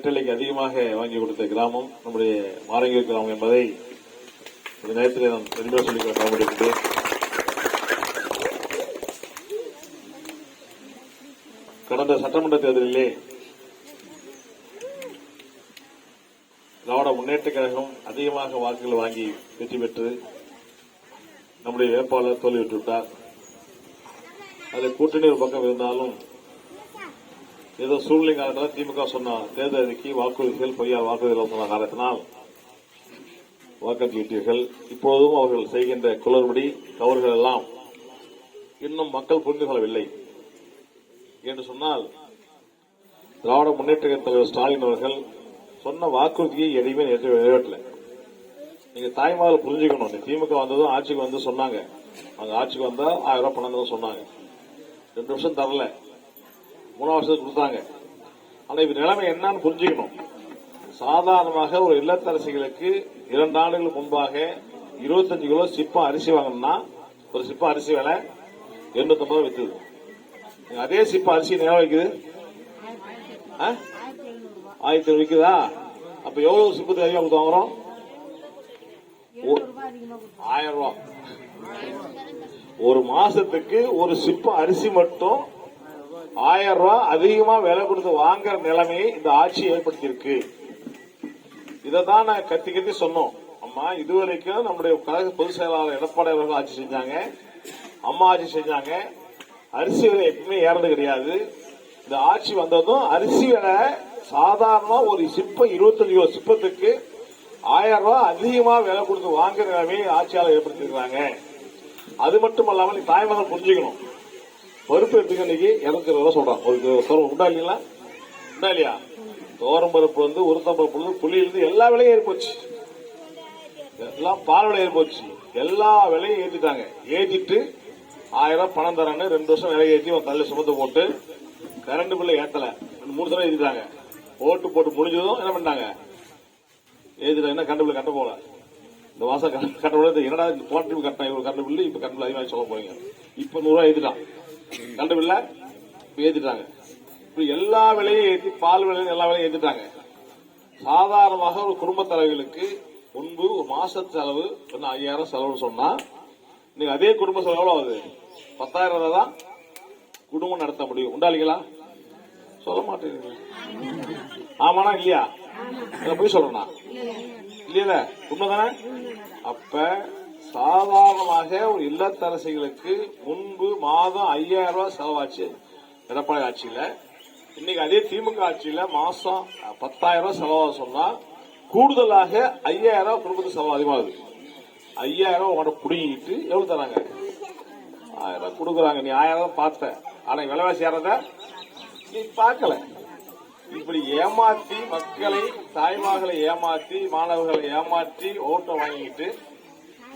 இரட்டலைக்கு அதிகமாக வாங்கி கொடுத்த கிராமம் நம்முடைய மாரங்கூர் கிராமம் என்பதை இந்த நேரத்தில் நான் பெருமையாக சொல்லிக்க கடமைப்பட்டிருக்கிறேன் கடந்த சட்டமன்ற தேர்தலிலே திராவிட முன்னேற்ற கழகம் அதிகமாக வாக்குகள் வாங்கி வெற்றி பெற்று நம்முடைய வேட்பாளர் தோல்வியுற்று விட்டார். அதில் கூட்டணி ஒரு பக்கம் இருந்தாலும் ஏதோ சூழ்நிலை காலத்தில் திமுக சொன்ன தேர்தல் அறிக்கை வாக்குறுதிகள் பொய்யா வாக்குறுதிகள் சொன்ன காரணத்தினால் வாக்களித்தீர்கள் இப்போதும் அவர்கள் செய்கின்ற குளறுபடி தவறுகள் எல்லாம் இன்னும் மக்கள் புரிந்து கொள்ளவில்லை. என்று சொன்னால் திராவிட முன்னேற்ற தலைவர் ஸ்டாலின் அவர்கள் சொன்ன வாக்குறுதியை எதையுமே நிறைவேற்றல. நீங்க தாய்மார்கள் புரிஞ்சுக்கணும். நீ திமுக வந்ததும் ஆட்சிக்கு வந்து சொன்னாங்க. அவங்க ஆட்சிக்கு வந்தா ஆயிரம் ரூபாய் பணம் சொன்னாங்க. ரெண்டு வருஷம் தரல. மூணாவது வருஷத்துக்கு கொடுத்தாங்க. ஆனால் இப்ப நிலைமை என்னன்னு புரிஞ்சுக்கணும். சாதாரணமாக ஒரு இல்லத்தரசிகளுக்கு இரண்டு ஆண்டுகளுக்கு முன்பாக இருபத்தஞ்சு கிலோ சிப்பம் அரிசி வாங்கணும்னா ஒரு சிப்பம் அரிசி விலை எண்ணூத்தி ரூபா வித்துது. அதே சிப்பம் அரிசி நேரம் வைக்குது? ஆ? ஆயிரத்தி ஐநூறு விக்குதா? அப்ப எவ்வளவு சிப்பத்துக்கு அதிகமாக கொடுத்து வாங்குறோம்? ஆயிரம் ரூபா. ஒரு மாசத்துக்கு ஒரு சிப்பம் அரிசி மட்டும் ஆயிரம் ரூபாய் அதிகமா விலை கொடுத்து வாங்குற நிலைமையை இந்த ஆட்சி ஏற்படுத்தியிருக்கு. இதை தான் நான் கத்தி கத்தி சொன்னோம். அம்மா இதுவரைக்கும் நம்முடைய கழக பொதுச் செயலாளர் எடப்பாடி அவர்கள் ஆட்சி செஞ்சாங்க. அம்மா ஆட்சி செஞ்சாங்க. அரிசி விலை எப்பவுமே ஏறது கிடையாது. இந்த ஆட்சி வந்ததும் அரிசி விலை சாதாரணமா ஒரு சிப்பம் இருபத்தஞ்சு கிலோ சிப்பத்துக்கு ஆயிரம் ரூபாய் அதிகமா விலை கொடுத்து வாங்குற நிலைமையை ஆட்சியாளர் ஏற்படுத்தியிருக்காங்க அது மட்டும் இல்லாமல் தாய்மகம் தாய்மகன் புரிஞ்சுக்கணும். பருப்பு எடுத்துக்க இன்னைக்கு இருநூத்தி இருபது ரூபா சொல்றான். ஒரு கிலோ உண்டா இல்லைங்களா? உண்டா இல்லையா? தோரம் பருப்பு வந்து உருத்தம் பருப்பு வந்து புளி எல்லா விலையும் ஏறி போச்சு. எல்லாம் பால் விலை ஏறி போச்சு. எல்லா விலையும் ஏற்றிட்டாங்க ஏற்றிட்டு ஆயிரம் ரூபாய் பணம் தரேன்னு ரெண்டு வருஷம் விலை ஏற்றி தள்ளி சுமத்து போட்டு கரண்ட் பில்லை ஏத்தல. ரெண்டு மூணு தடவை ஏற்றிட்டாங்க ஓட்டு போட்டு முடிஞ்சதும் என்ன பண்ணாங்க ஏற்றிட்டாங்க என்ன கரண்ட் பில் கட்ட போல இந்த மாசம் கட்ட கட்ட போல என்னடா இந்த போன டைம் கட்டினா இவ்வளவு கரண்ட் பில்லு? இப்ப கரண்ட் பில் அதிகமாக சொல்ல போறீங்க. இப்ப நூறுரூவா ஏற்றிட்டான் ஏத்திட்டான் கரண்ட் பில்ல இப்ப எல்லா விலையும் ஏத்தி பால் விலையும் எல்லா விலையும் ஏத்திட்டாங்க. சாதாரணமாக ஒரு குடும்ப தலைவர்களுக்கு முன்பு ஒரு மாச செலவு வந்து ஐயாயிரம் செலவு சொன்னா நீங்க அதே குடும்ப செலவு ஆகுது? பத்தாயிரம் ரூபாய் தான் குடும்பம் நடத்த முடியும். உண்டாளிங்களா சொல்ல மாட்டேங்க ஆமாண்ணா இல்லையா? போய் சொல்றேனா இல்லையில உண்மைதானே. அப்ப சாதாரணமாக ஒரு இல்லத்தரசிகளுக்கு முன்பு மாதம் ஐயாயிரம் ரூபாய் செலவாச்சு. எடப்பாடி ஆட்சியில. இன்னைக்கு அதே திமுக ஆட்சியில மாசம் பத்தாயிரம் ரூபாய் செலவாக சொன்னா கூடுதலாக ஐயாயிரம் ரூபாய் குடும்பத்துக்கு செலவு அதிகமாகுது. ஐயாயிரம் ரூபாய் உங்கள்கிட்ட புடுங்கிட்டு எவ்வளவு தராங்க? ஆயிரம் ரூபாய் கொடுக்குறாங்க. நீ ஆயிரம் ரூபாய் பார்த்த. ஆனா விலைவாசி ஏறத நீ பார்க்கல. இப்படி ஏமாத்தி மக்களை தாய்மார்களை ஏமாத்தி மாணவர்களை ஏமாற்றி ஓட்டை வாங்கிட்டு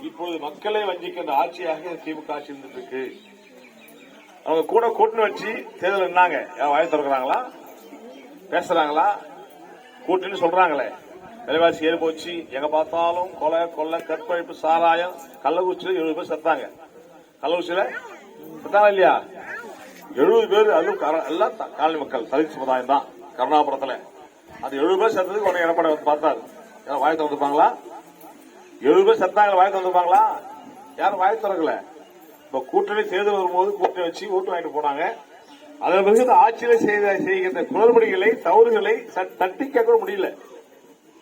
இப்பொழுது மக்களை வஞ்சிக்கின்ற ஆட்சியாக திமுக ஆட்சி இருந்துட்டு இருக்கு அவங்க கூட கூட்டணி வச்சு தேர்தல் என்னாங்க யார் வாய் திறக்கிறாங்களா? பேசுறாங்களா? கூட்டணி சொல்றாங்களே. விலைவாசி ஏறி போச்சு. எங்க பார்த்தாலும் கொலை கொள்ளை கற்பழிப்பு சாராயம் கள்ளக்குறிச்சியில எழுபது பேர் செத்தாங்க கள்ளக்குறிச்சியில செத்தாங்க இல்லையா? எழுபது பேர் அதுவும் கர- எல்லாம் த- காலனி மக்கள் தலித் சமுதாயம் தான் கருணாபுரத்துல. அது எழுபது பேர் செத்ததுக்கு உடனே எடப்பாடி வந்து பார்த்தாரு. யாரும் வாய் திறந்துப்பாங்களா எழுபது பேர் செத்தாங்க வாய் தந்துருப்பாங்களா யாரும் வாய் திறக்கல. இப்ப கூட்டணி தேர்தல் வரும்போது கூட்டணி வச்சு ஓட்டு வாங்கிட்டு போனாங்க. அதன் பிறகு இந்த ஆட்சியில செய்த செய்கின்ற குளறுபடிகளை தவறுகளை தட்டி கேட்க முடியல.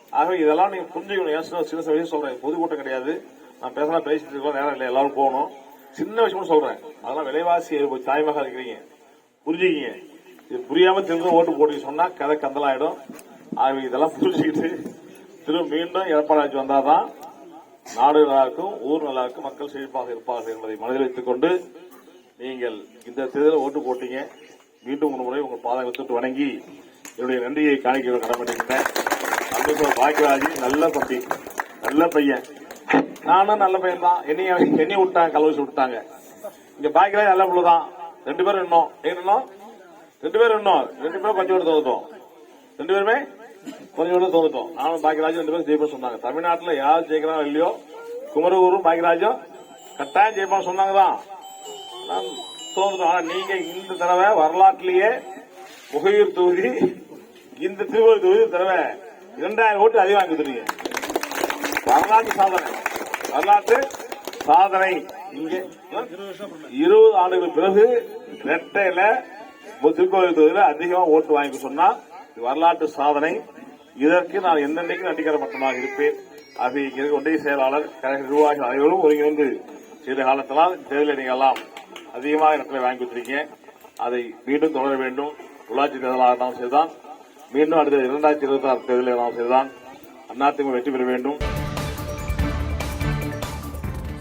ஆகவே இதெல்லாம் நீங்க புரிஞ்சுக்கணும். ஏன் சின்ன சின்ன விஷயம் சொல்றேன். பொதுக்கூட்டம் கிடையாது. நான் பேசலாம் பேசிட்டு இருக்கோம். நேரம் இல்லை எல்லாரும் போகணும். சின்ன விஷயம் சொல்றேன். அதெல்லாம் விலைவாசி தாய்மாக இருக்கிறீங்க. புரிஞ்சுக்கிங்க. இது புரியாம திரும்ப ஓட்டு போட்டு சொன்னா கதை கந்தலாயிடும். ஆகவே இதெல்லாம் புரிஞ்சுக்கிட்டு திரும்ப மீண்டும் எடப்பாடி வந்தாதான் நாடு நல்லா இருக்கும் ஊர் நல்லா இருக்கும் மக்கள் செழிப்பாக இருப்பார்கள் என்பதை மனதில் வைத்துக் கொண்டு நீங்கள் இந்த தேர்தலில் ஓட்டு போட்டீங்க. மீண்டும் ஒரு முறை உங்கள் பாதம் வித்துட்டு வணங்கி என்னுடைய நன்றியை காணிக்க கடமைப்பட்டிருக்கிறேன் அன்புசோர் பாக்கியராஜி நல்ல பட்டி நல்ல பையன். நானும் நல்ல பையன் தான் என்னைய என்னைய விட்டாங்க கலவசி விட்டாங்க. இங்க பாக்கியராஜ் நல்ல பிள்ளை தான் ரெண்டு பேரும் இன்னும். எங்க இன்னும்? ரெண்டு பேரும் இன்னும். ரெண்டு பேரும் பஞ்சோடு கூட ரெண்டு பேருமே? கொஞ்சம் கூட நானும் பாக்கியராஜும் ரெண்டு பேரும் ஜெயிப்பா சொன்னாங்க. தமிழ்நாட்டில் யார் ஜெயிக்கிறாங்க இல்லையோ குமரகுரும் பாக்கியராஜும் கட்டாயம் ஜெயிப்பான்னு சொன்னாங்க தான் நான் ஆனா நீங்க இந்த தடவை வரலாற்றிலேயே புகையூர் தொகுதி இந்த திருவள்ளூர் தொகுதி தடவை இரண்டாயிரம் ஓட்டு அதிகம் வாங்கிக்கிறீங்க வரலாற்று சாதனை. வரலாற்று சாதனை. இங்கே இருபது ஆண்டுகளுக்கு பிறகு ரெட்டையில திருக்கோவில் தொகுதியில் அதிகமா ஓட்டு வாங்கி சொன்னா வரலாற்று சாதனை. இதற்கு நான் என்னென்னைக்கும் நடிக்கிற மட்டமாக இருப்பேன். அது ஒன்றிய செயலாளர் கழக நிர்வாகிகள் அனைவரும் ஒருங்கிணைந்து சில காலத்தினால் தேர்தலை நீங்கெல்லாம் அதிகமாக இடத்துல வாங்கி கொடுத்துருக்கீங்க. அதை மீண்டும் தொடர வேண்டும். உள்ளாட்சி தேர்தலாக இருந்தாலும் சரிதான். மீண்டும் அடுத்த இரண்டாயிரத்தி இருபத்தி ஆறு தேர்தலில் இருந்தாலும் சரிதான். அதிமுக வெற்றி பெற வேண்டும்.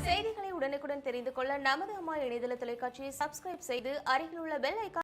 செய்திகளை உடனுக்குடன் தெரிந்து கொள்ள நமது அம்மா இணையதள தொலைக்காட்சியை சப்ஸ்கிரைப் செய்து அருகில் உள்ள பெல் ஐக்கான்